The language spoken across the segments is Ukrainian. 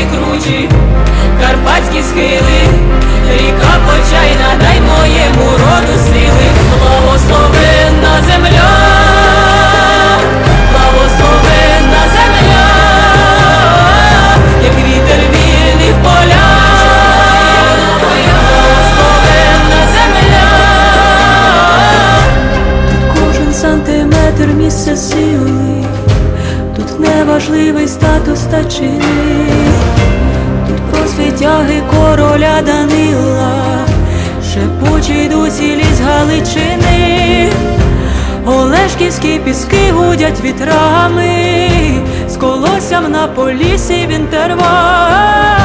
Дніпровські кручі, карпатські схили, ріка почайна, дай моєму роду сили, благословенна земля, благословенна земля, як вітер вільний в поля, благословенна земля. Кожен сантиметр місце сили, тут неважливий статус та чини, тут про світяги короля Данила, шепучий дусі ліс Галичини, Олешківські піски гудять вітрами, з колоссям на полісі в інтервал.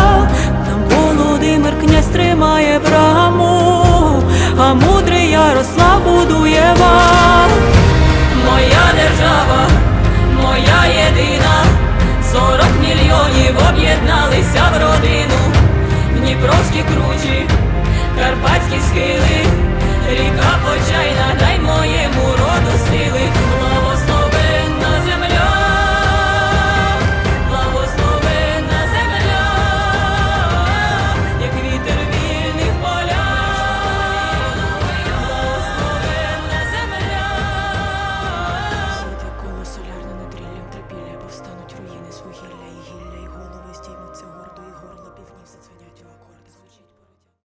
Карпатські кручі, карпатські схили.